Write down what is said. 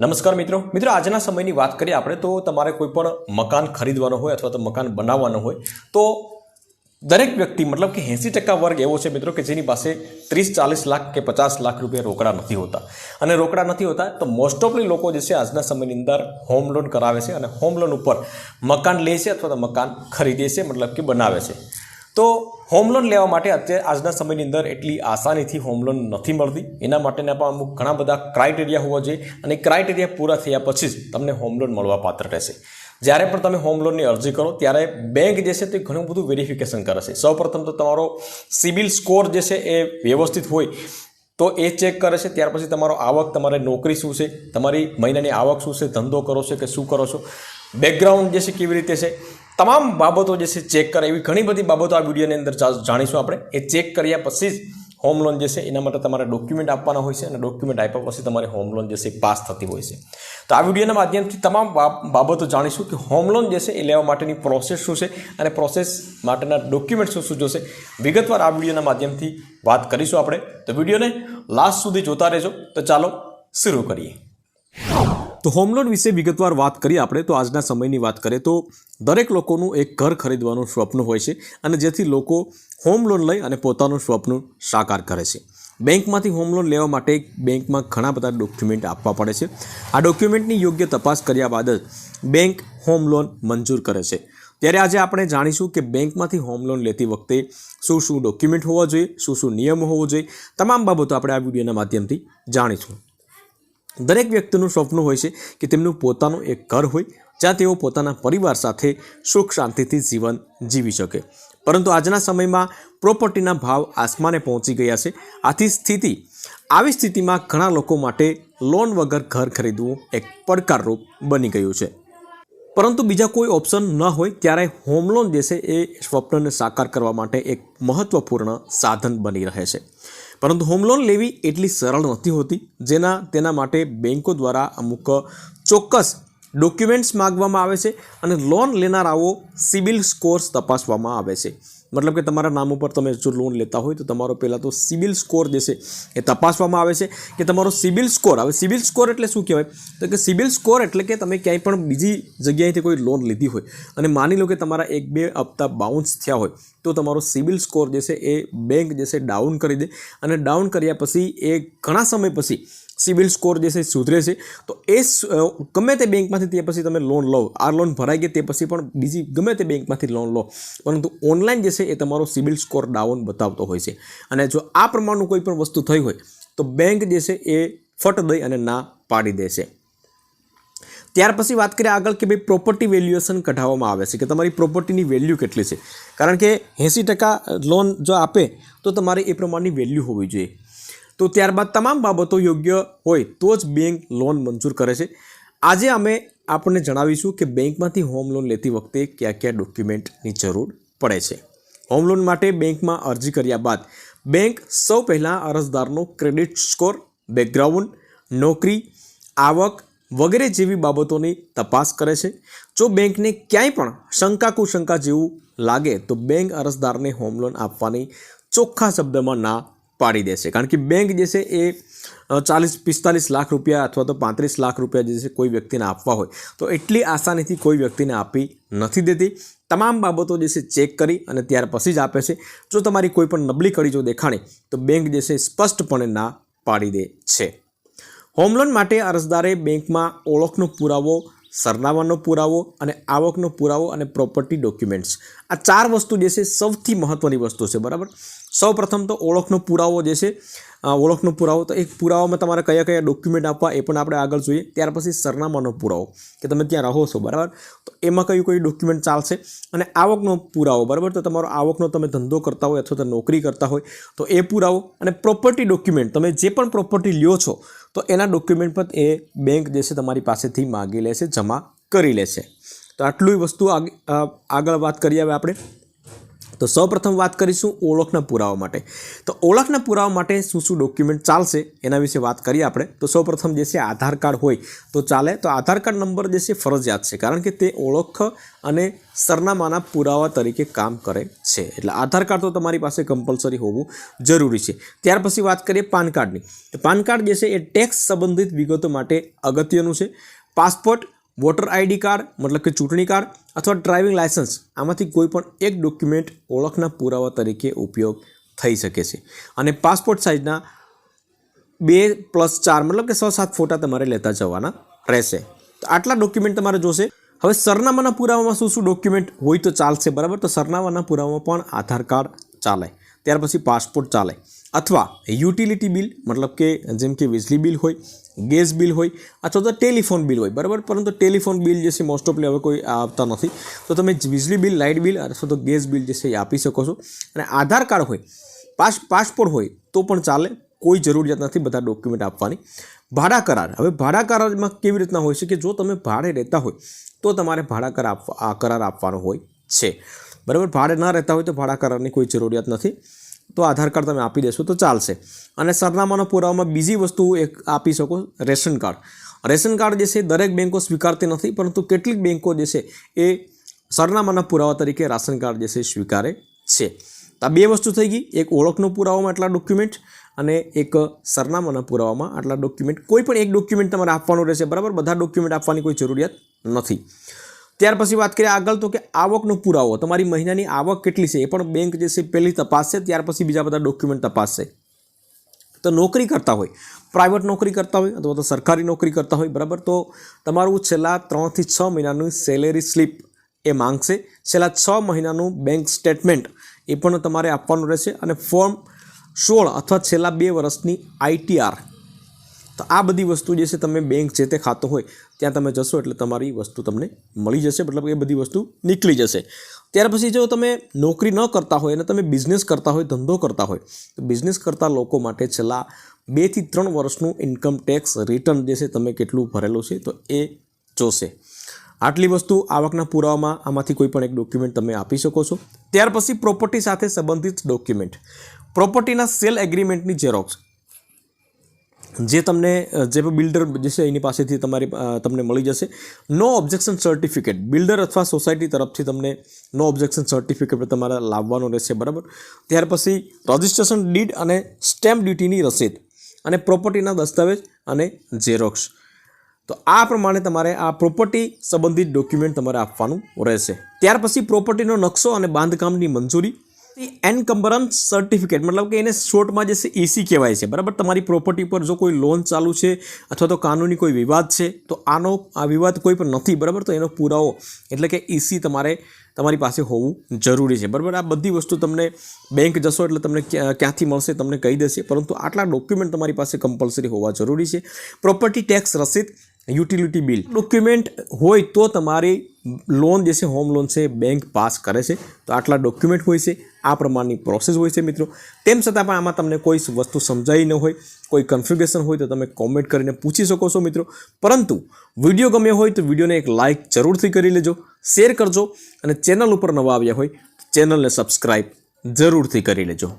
નમસ્કાર મિત્રો. મિત્રો, આજના સમયની વાત કરીએ આપણે, તો તમારે કોઈ પણ મકાન ખરીદવાનો હોય અથવા તો મકાન બનાવવાનું હોય, તો દરેક વ્યક્તિ, મતલબ કે એંસી ટકા વર્ગ એવો છે મિત્રો કે જેની પાસે ત્રીસ ચાલીસ લાખ કે પચાસ લાખ રૂપિયા રોકડા નથી હોતા. અને રોકડા નથી હોતા, તો મોસ્ટ ઓફલી લોકો જે છે આજના સમયની અંદર હોમ લોન કરાવે છે અને હોમ લોન ઉપર મકાન લે છે અથવા તો મકાન ખરીદે છે, મતલબ કે બનાવે છે. તો હોમ લોન લેવા માટે અત્યારે આજના સમયની અંદર એટલી આસાનીથી હોમ લોન નથી મળતી. એના માટેના પણ અમુક ઘણા બધા ક્રાઇટેરિયા હોવા જોઈએ અને ક્રાઇટેરિયા પૂરા થયા પછી જ તમને હોમ લોન મળવા પાત્ર રહેશે. જ્યારે પણ તમે હોમ લોનની અરજી કરો, ત્યારે બેંક જે છે તે ઘણું બધું વેરિફિકેશન કરે છે. સૌપ્રથમ તો તમારો સિબિલ સ્કોર જે છે એ વ્યવસ્થિત હોય, તો એ ચેક કરે છે. ત્યાર પછી તમારો આવક, તમારે નોકરી શું છે, તમારી મહિનાની આવક શું છે, ધંધો કરો છો કે શું કરો છો બેકગ્રાઉન્ડ જે છે કેવી રીતે છે તમામ બાબતો જે છે ચેક કરે એવી ઘણી બધી બાબતો આ વિડીયોની અંદર જાણીશું આપણે. એ ચેક કર્યા પછી જ હોમ લોન જે છે, એના માટે તમારે ડોક્યુમેન્ટ આપવાના હોય છે અને ડોક્યુમેન્ટ આપ્યા પછી તમારી હોમ લોન જે છે પાસ થતી હોય છે. તો આ વિડીયોના માધ્યમથી તમામ બાબતો જાણીશું કે હોમ લોન જે છે, એ લેવા માટેની પ્રોસેસ શું છે અને પ્રોસેસ માટેના ડોક્યુમેન્ટ શું શું જોશે. વિગતવાર આ વિડીયોના માધ્યમથી વાત કરીશું આપણે. તો વિડીયોને લાસ્ટ સુધી જોતા રહેજો. તો ચાલો, શરૂ કરીએ. તો હોમ લોન વિશે વિગતવાર વાત કરીએ આપણે, તો આજના સમયની વાત કરીએ તો દરેક લોકોનું એક ઘર ખરીદવાનું સ્વપ્ન હોય છે અને જેથી લોકો હોમ લોન લઈ અને પોતાનું સ્વપ્ન સાકાર કરે છે. બેંકમાંથી હોમ લોન લેવા માટે બેંકમાં ઘણા બધા ડોક્યુમેન્ટ આપવા પડે છે. આ ડોક્યુમેન્ટની યોગ્ય તપાસ કર્યા બાદ જ બેંક હોમ લોન મંજૂર કરે છે. ત્યારે આજે આપણે જાણીશું કે બેંકમાંથી હોમ લોન લેતી વખતે શું શું ડોક્યુમેન્ટ હોવા જોઈએ, શું શું નિયમો હોવો જોઈએ, તમામ બાબતો આપણે આ વિડીયોના માધ્યમથી જાણીશું. દરેક વ્યક્તિનું સ્વપ્ન હોય છે કે તેમનું પોતાનું એક ઘર હોય, જ્યાં તેઓ પોતાના પરિવાર સાથે સુખ શાંતિથી જીવન જીવી શકે. પરંતુ આજના સમયમાં પ્રોપર્ટીના ભાવ આસમાને પહોંચી ગયા છે. આથી સ્થિતિ, આવી સ્થિતિમાં ઘણા લોકો માટે લોન વગર ઘર ખરીદવું એક પડકારરૂપ બની ગયું છે. પરંતુ બીજા કોઈ ઓપ્શન ન હોય ત્યારે હોમ લોન છે એ સ્વપ્નને સાકાર કરવા માટે એક મહત્ત્વપૂર્ણ સાધન બની રહે છે. પરંતુ હોમ લોન લેવી એટલી સરળ નથી હોતી. જેના, તેના માટે બેન્કો દ્વારા અમુક ચોક્કસ ડોક્યુમેન્ટ્સ માગવામાં આવે છે અને લોન લેનારાઓ સિબિલ સ્કોર્સ તપાસવામાં આવે છે. મતલબ કે તમારા નામ ઉપર તમે જો લોન લેતા હોય તો તમારો પહેલાં તો સિબિલ સ્કોર જે એ તપાસવામાં આવે છે કે તમારો સિબિલ સ્કોર હવે સિબિલ સ્કોર એટલે શું કહેવાય? તો કે સિબિલ સ્કોર એટલે કે તમે ક્યાંય પણ બીજી જગ્યાએથી કોઈ લોન લીધી હોય અને માની લો કે તમારા એક બે હપ્તા બાઉન્સ થયા હોય તો તમારો સિબિલ સ્કોર જે છે એ બેંક જે છે ડાઉન કરી દે અને ડાઉન કર્યા પછી એ ઘણા સમય પછી સિબિલ સ્કોર જે છે સુધરે છે. તો એ ગમે તે બેંકમાંથી તે પછી તમે લોન લો, આ લોન ભરાઈ ગઈ તે પછી પણ બીજી ગમે તે બેંકમાંથી લોન લો, પરંતુ ઓનલાઈન જે છે એ તમારો સિવિલ સ્કોર ડાઉન બતાવતો હોય છે. અને જો આ પ્રમાણનું કોઈ પણ વસ્તુ થઈ હોય, તો બેંક જે છે એ ફટ દઈ અને ના પાડી દે છે. ત્યાર પછી વાત કરીએ આગળ કે ભાઈ પ્રોપર્ટી વેલ્યુએશન કઢાવવામાં આવે છે, કે તમારી પ્રોપર્ટીની વેલ્યુ કેટલી છે. કારણ કે એંસી ટકા લોન જો આપે, તો તમારે એ પ્રમાણની વેલ્યુ હોવી જોઈએ. તો ત્યારબાદ તમામ બાબતો યોગ્ય હોય તો જ બેંક લોન મંજૂર કરે છે. આજે અમે આપણને જણાવીશું કે બેંકમાંથી હોમ લોન લેતી વખતે કયા કયા ડોક્યુમેન્ટની જરૂર પડે છે. હોમ લોન માટે બેંકમાં અરજી કર્યા બાદ બેંક સૌ પહેલાં અરજદારનો ક્રેડિટ સ્કોર બેકગ્રાઉન્ડ નોકરી, આવક વગેરે જેવી બાબતોની તપાસ કરે છે. જો બેંકને ક્યાંય પણ શંકા કુશંકા જેવું લાગે તો બેંક અરજદારને હોમ લોન આપવાની ચોખ્ખા શબ્દમાં ના પાડી દેશે. કારણ કે બેંક જે છે એ ચાલીસ, પિસ્તાલીસ લાખ રૂપિયા અથવા તો પાંત્રીસ લાખ રૂપિયા જે છે કોઈ વ્યક્તિને આપવા હોય, તો એટલી આસાનીથી કોઈ વ્યક્તિને આપી નથી દેતી. તમામ બાબતો જે છે ચેક કરી અને ત્યાર પછી જ આપે છે. જો તમારી કોઈ પણ નબળી કડી જો દેખાણે, તો બેંક જે છે સ્પષ્ટપણે ના પાડી દે છે. હોમ લોન માટે અરજદારે બેંકમાં ઓળખનો પુરાવો, સરનામાનો પુરાવો અને આવકનો પુરાવો અને પ્રોપર્ટી ડોક્યુમેન્ટ્સ આ ચાર વસ્તુ જે છે સૌથી મહત્ત્વની વસ્તુ છે, બરાબર? સૌ પ્રથમ તો ઓળખનો પુરાવો જે છે ઓળખનો પુરાવો, તો એક પુરાવામાં તમારે કયા કયા ડોક્યુમેન્ટ આપવા એ પણ આપણે આગળ જોઈએ. ત્યાર પછી સરનામાનો પુરાવો, કે તમે ત્યાં રહો છો, બરાબર? તો એમાં કયું કયું ડોક્યુમેન્ટ ચાલશે અને આવકનો પુરાવો, બરાબર? તો તમારો આવકનો તમે ધંધો કરતા હોય અથવા તો નોકરી કરતા હોય, તો એ પુરાવો અને પ્રોપર્ટી ડોક્યુમેન્ટ તમે જે પણ પ્રોપર્ટી લ્યો છો, તો એના ડોક્યુમેન્ટ પણ એ બેંક જે છે તમારી પાસેથી માગી લે છે જમા કરી લે છે તો આટલું વસ્તુ આગ- આગળ વાત કરીએ હવે આપણે. તો સૌપ્રથમ વાત કરીશું ઓળખના પુરાવા માટે. તો ઓળખના પુરાવા માટે શું શું ડોક્યુમેન્ટ ચાલશે એના વિશે વાત કરીએ આપણે. તો સૌપ્રથમ જે છે આધાર કાર્ડ હોય તો ચાલે. તો આધાર કાર્ડ નંબર જે છે ફરજિયાત છે કારણ કે તે ઓળખ અને સરનામાના પુરાવા તરીકે કામ કરે છે. એટલે આધાર કાર્ડ તો તમારી પાસે કમ્પલસરી હોવું જરૂરી છે. ત્યાર પછી વાત કરીએ પાન કાર્ડની. તો પાન કાર્ડ જે છે એ ટેક્સ સંબંધિત વિગતો માટે અગત્યનું છે. પાસપોર્ટ વોટર આઈડી કાર્ડ, મતલબ કે ચૂંટણી કાર્ડ અથવા ડ્રાઇવિંગ લાયસન્સ આમાંથી કોઈ પણ એક ડોક્યુમેન્ટ ઓળખના પુરાવા તરીકે ઉપયોગ થઈ શકે છે. અને પાસપોર્ટ સાઇઝના બે પ્લસ ચાર, મતલબ કે છ સાત ફોટા તમારે લેતા જવાના રહેશે. તો આટલા ડોક્યુમેન્ટ તમારે જોશે. હવે સરનામાના પુરાવામાં શું શું ડોક્યુમેન્ટ હોય તો ચાલશે, બરાબર? તો સરનામાના પુરાવામાં પણ આધાર કાર્ડ ચાલે. ત્યાર પછી પાસપોર્ટ ચાલે. અથવા યુટિલિટી બિલ, મતલબ કે જેમ કે વીજળી બિલ હોય, ગેસ બિલ હોય, અથવા તો ટેલિફોન બિલ હોય, બરાબર? પરંતુ ટેલિફોન બિલ જે છે મોસ્ટ ઓફલી હવે કોઈ આવતા નથી. તો તમે વીજળી બિલ, લાઇટ બિલ, અથવા તો ગેસ બિલ જે છે એ આપી શકો છો. અને આધાર કાર્ડ હોય, પાસ, પાસપોર્ટ હોય, તો પણ ચાલે. કોઈ જરૂરિયાત નથી બધા ડોક્યુમેન્ટ આપવાની. ભાડા કરાર. હવે ભાડા કરારમાં કેવી રીતના હોય છે કે જો તમે ભાડે રહેતા હોય, તો તમારે ભાડા કરાર આપવા કરાર આપવાનો હોય છે. બરાબર? ભાડે ન રહેતા હોય તો ભાડા કરારની કોઈ જરૂરિયાત નથી. તો આધાર કાર્ડ તમે આપી દેશો તો ચાલશે. અને સરનામાનો પુરાવામાં બીજી વસ્તુ એક આપી શકો, રેશન કાર્ડ. રેશન કાર્ડ જે છે, દરેક બેન્કો સ્વીકારતી નથી, પરંતુ કેટલીક બેન્કો જે છે, એ સરનામાના પુરાવા તરીકે રાશન કાર્ડ જે છે, સ્વીકારે છે. આ બે વસ્તુ થઈ ગઈ. એક ઓળખનો પુરાવામાં આટલા ડોક્યુમેન્ટ અને એક સરનામાના પુરાવામાં આટલા ડોક્યુમેન્ટ. કોઈ પણ એક ડોક્યુમેન્ટ તમારે આપવાનું રહેશે, બરાબર? બધા ડોક્યુમેન્ટ આપવાની કોઈ જરૂરિયાત નથી. ત્યાર પછી વાત કરીએ આગળ તો કે આવકનો પુરાવો. તમારી મહિનાની આવક કેટલી છે? એ પણ બેંક જે છે પહેલી તપાસશે, ત્યાર પછી બીજા બધા ડોક્યુમેન્ટ તપાસશે. તો નોકરી કરતા હોય પ્રાઇવેટ નોકરી કરતા હોય અથવા તો સરકારી નોકરી કરતા હોય, બરાબર? તો તમારું છેલ્લા ત્રણથી છ મહિનાનું સેલેરી સ્લીપ એ માંગશે. છેલ્લા છ મહિનાનું બેંક સ્ટેટમેન્ટ એ પણ તમારે આપવાનું રહેશે. અને ફોર્મ સોળ અથવા છેલ્લા બે વર્ષની આઈટીઆર તો આ બધી વસ્તુ જે છે તમે બેંક જે તે ખાતું હોય, ત્યાં તમે જશો એટલે તમારી વસ્તુ તમને મળી જશે, મતલબ એ બધી વસ્તુ નીકળી જશે. ત્યાર પછી જો તમે નોકરી ન કરતા હોય અને તમે બિઝનેસ કરતા હોય, ધંધો કરતા હોય, તો બિઝનેસ કરતા લોકો માટે છેલ્લા બેથી ત્રણ વર્ષનું ઇન્કમ ટેક્સ રિટર્ન જે છે તમે કેટલું ભરેલું છે, તો એ જોશે. આટલી વસ્તુ આવકના પુરાવામાં આમાંથી કોઈ પણ એક ડોક્યુમેન્ટ તમે આપી શકો છો. ત્યાર પછી પ્રોપર્ટી સાથે સંબંધિત ડોક્યુમેન્ટ પ્રોપર્ટીના સેલ એગ્રીમેન્ટની ઝેરોક્સ જે તમને જે બિલ્ડર જે છે એની પાસેથી તમારી તમને મળી જશે. નો ઓબ્જેક્શન સર્ટિફિકેટ બિલ્ડર અથવા સોસાયટી તરફથી તમને નો ઓબ્જેક્શન સર્ટિફિકેટ તમારે લાવવાનું રહેશે, બરાબર? ત્યાર પછી રજિસ્ટ્રેશન ડીડ અને સ્ટેમ્પ ડ્યુટીની રસીદ અને પ્રોપર્ટીના દસ્તાવેજ અને ઝેરોક્સ તો આ પ્રમાણે તમારે આ પ્રોપર્ટી સંબંધિત ડોક્યુમેન્ટ તમારે આપવાનું રહેશે. ત્યાર પછી પ્રોપર્ટીનો નકશો અને બાંધકામની મંજૂરી એનકમ્બરન્સ સર્ટિફિકેટ મતલબ કે એને શોર્ટમાં જે છે ઈસી કહેવાય છે બરાબર તમારી પ્રોપર્ટી પર જો કોઈ લોન ચાલુ છે અથવા તો કાનૂની કોઈ વિવાદ છે તો આનો આ વિવાદ કોઈ પણ નથી બરાબર તો એનો પુરાવો એટલે કે ઈસી તમારે તમારી પાસે હોવું જરૂરી છે બરાબર આ બધી વસ્તુ તમને બેંક જશો એટલે તમને ક્યાં- ક્યાંથી મળશે તમને કહી દેશે પરંતુ આટલા ડોક્યુમેન્ટ તમારી પાસે કમ્પલસરી હોવા જરૂરી છે પ્રોપર્ટી ટેક્સ રસીદ યુટિલિટી બિલ. ડોક્યુમેન્ટ હોય તો તમારી લોન જે છે, હોમ લોન છે, બેંક પાસ કરે છે. તો આટલા ડોક્યુમેન્ટ હોય છે. આ પ્રમાણની પ્રોસેસ હોય છે મિત્રો. તેમ છતાં પણ આમાં તમને કોઈ વસ્તુ સમજાઈ ન હોય, કોઈ કન્ફ્યુગેશન હોય તો તમે કોમેન્ટ કરીને પૂછી શકો છો મિત્રો. પરંતુ વીડિયો ગમ્યો હોય તો વિડીયોને એક લાઇક જરૂરથી કરી લેજો, શેર કરજો અને ચેનલ ઉપર નવા આવ્યા હોય ચેનલને સબસ્ક્રાઈબ જરૂરથી કરી લેજો.